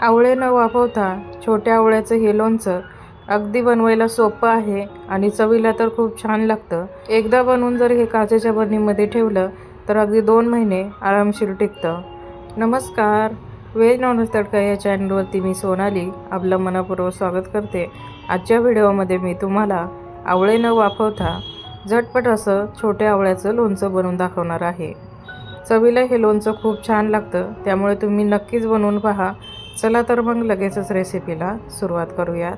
आवळे न वाफवता छोट्या आवळ्याचं हे लोणचं अगदी बनवायला सोपं आहे आणि चवीला तर खूप छान लागतं. एकदा बनवून जर हे काचेच्या बरणीमध्ये ठेवलं तर अगदी दोन महिने आरामशीर टिकतं. नमस्कार. व्हेज नॉनव्हेज तडका या चॅनलवरती मी सोनाली आपलं मनापूर्वक स्वागत करते. आजच्या व्हिडिओमध्ये मी तुम्हाला आवळे न वाफवता झटपट असं छोट्या आवळ्याचं लोणचं बनवून दाखवणार आहे. चवीला हे लोणचं खूप छान लागतं त्यामुळे तुम्ही नक्कीच बनवून पहा. चला तर मग लगेचच रेसिपीला सुरुवात करूयात.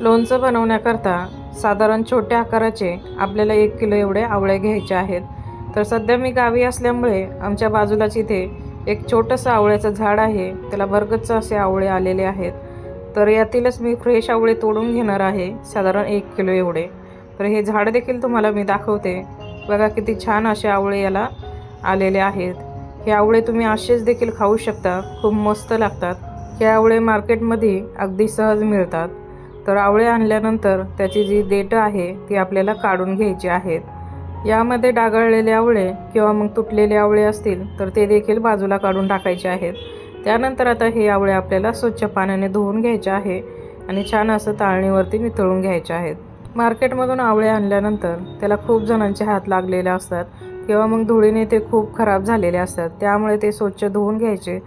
लोणचं बनवण्याकरता साधारण छोट्या आकाराचे आपल्याला एक किलो एवढे आवळे घ्यायचे आहेत. तर सध्या मी गावी असल्यामुळे आमच्या बाजूलाच इथे एक छोटंसं आवळ्याचं झाड आहे. त्याला बरगतच असे आवळे आलेले आहेत. तर यातीलच मी फ्रेश आवळे तोडून घेणार आहे साधारण एक किलो एवढे. तर हे झाड देखील तुम्हाला मी दाखवते. बघा किती छान असे आवळे याला आलेले आहेत. हे आवळे तुम्ही असेच देखील खाऊ शकता. खूप मस्त लागतात. हे आवळे मार्केटमध्ये अगदी सहज मिळतात. तर आवळे आणल्यानंतर त्याची जी देठं आहे ती आपल्याला काढून घ्यायची आहेत. यामध्ये डागाळलेले आवळे किंवा मग तुटलेले आवळे असतील तर ते देखील बाजूला काढून टाकायचे आहेत. त्यानंतर आता हे आवळे आपल्याला स्वच्छ पाण्याने धुवून घ्यायचे आहे आणि छान असं ताळणीवरती नितळून घ्यायचे आहेत. मार्केटमधून आवळे आणल्यानंतर त्याला खूप जणांचे हात लागलेले असतात किंवा मग धुळीने ते खूप खराब झालेले असतात. त्यामुळे ते स्वच्छ धुवून घ्यायचे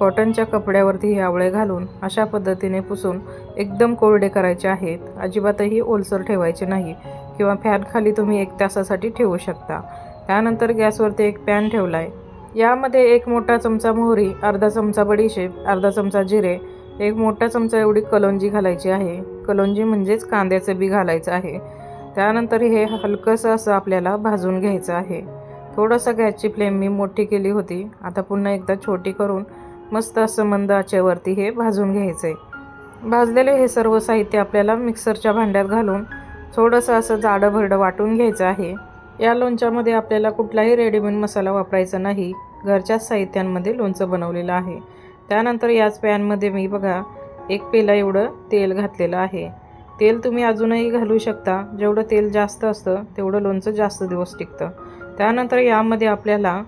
कॉटनच्या कपड्यावरती हे आवळे घालून अशा पद्धतीने पुसून एकदम कोरडे करायचे आहेत. अजिबातही ओलसर ठेवायचे नाही किंवा फॅनखाली तुम्ही एक तासासाठी ठेवू शकता. त्यानंतर गॅसवरती एक पॅन ठेवला आहे यामध्ये एक मोठा चमचा मोहरी अर्धा चमचा बडीशेप अर्धा चमचा जिरे एक मोठा चमचा एवढी कलोंजी घालायची आहे. कलोंजी म्हणजेच कांद्याचं बी घालायचं आहे. त्यानंतर हे हलकंसं असं आपल्याला भाजून घ्यायचं आहे. थोडंसं गॅसची फ्लेम मी मोठी केली होती. आता पुन्हा एकदा छोटी करून मस्त असं मंद आचेवरती हे भाजून घ्यायचं आहे भाजलेले हे सर्व साहित्य आपल्याला मिक्सरच्या भांड्यात घालून थोडंसं असं जाडं भरडं वाटून घ्यायचं आहे. या लोणच्यामध्ये आपल्याला कुठलाही रेडीमेड मसाला वापरायचा नाही. घरच्याच साहित्यांमध्ये लोणचं बनवलेलं आहे. त्यानंतर याच पॅनमध्ये मी बघा एक पेला एवढं तेल घातलेलं आहे. तेल तुम्ही अजूनही घालू शकता. जेवढं तेल जास्त असतं तेवढं लोणचं जास्त दिवस टिकतं. त्यानंतर यामध्ये आपल्याला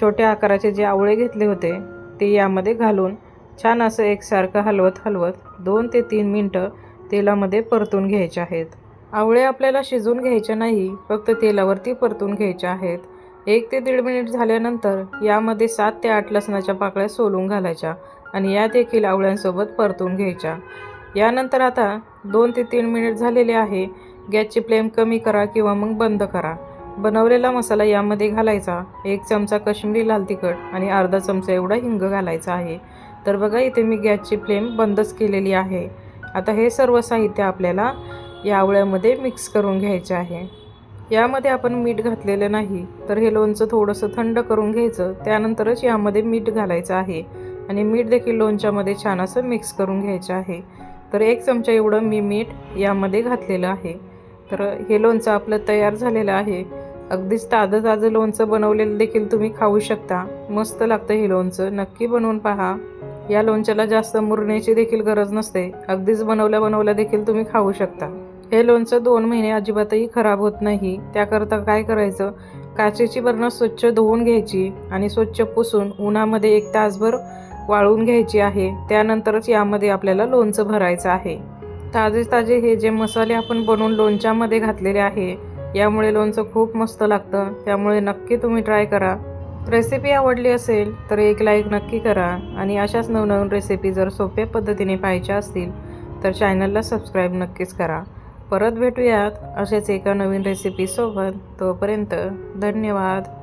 छोट्या आकाराचे जे आवळे घेतले होते ते यामध्ये घालून छान असं एकसारखं हलवत हलवत दोन ते तीन मिनटं तेलामध्ये परतून घ्यायचे आहेत. आवळे आपल्याला शिजवून घ्यायचे नाही फक्त तेलावरती परतून घ्यायचे आहेत. एक ते दीड मिनिट झाल्यानंतर यामध्ये सात ते आठ लसणाच्या पाकळ्या सोलून घालायच्या आणि या देखील आवळ्यांसोबत परतून घ्यायच्या. यानंतर आता दोन ते तीन मिनिट झालेले आहे. गॅसची फ्लेम कमी करा किंवा मग बंद करा. बनवलेला मसाला यामध्ये घालायचा. एक चमचा कश्मीरी लाल तिखट आणि अर्धा चमचा एवढा हिंग घालायचा आहे. तर बघा इथे मी गॅसची फ्लेम बंदच केलेली आहे. आता हे सर्व साहित्य आपल्याला या आवळ्यामध्ये मिक्स करून घ्यायचे आहे. यामध्ये आपण मीठ घातलेलं नाही तर हे लोणचं थोडंसं थंड करून घ्यायचं. त्यानंतरच यामध्ये मीठ घालायचं आहे आणि मीठ देखील लोणच्यामध्ये छान असं मिक्स करून घ्यायचं आहे. तर एक चमचा एवढं मी मीठ यामध्ये घातलेलं आहे. तर हे लोणचं आपलं तयार झालेलं आहे. अगदीच ताजं ताजं लोणचं बनवलेलं देखील तुम्ही खाऊ शकता. मस्त लागतं हे लोणचं. नक्की बनवून पहा. या लोणच्याला जास्त मुरण्याची देखील गरज नसते. अगदीच बनवल्या बनवल्या देखील तुम्ही खाऊ शकता. हे लोणचं दोन महिने अजिबातही खराब होत नाही. त्याकरता काय करायचं? काचेची बरणं स्वच्छ धुवून घ्यायची आणि स्वच्छ पुसून उन्हामध्ये एक तासभर वाळवून घ्यायची आहे. त्यानंतरच यामध्ये आपल्याला लोणचं भरायचं आहे. ताजे ताजे हे जे मसाले आपण बनवून लोणच्यामध्ये घातलेले आहे यामुळे लोणचं खूप मस्त लागतं. त्यामुळे नक्की तुम्ही ट्राय करा. रेसिपी आवडली असेल तर एक लाईक नक्की करा. आणि अशाच नवनवीन रेसिपी जर सोप्या पद्धतीने पाहायच्या असतील तर चॅनलला सबस्क्राईब नक्कीच करा. परत भेटूयात असेच एका नवीन रेसिपीसोबत तोपर्यंत धन्यवाद.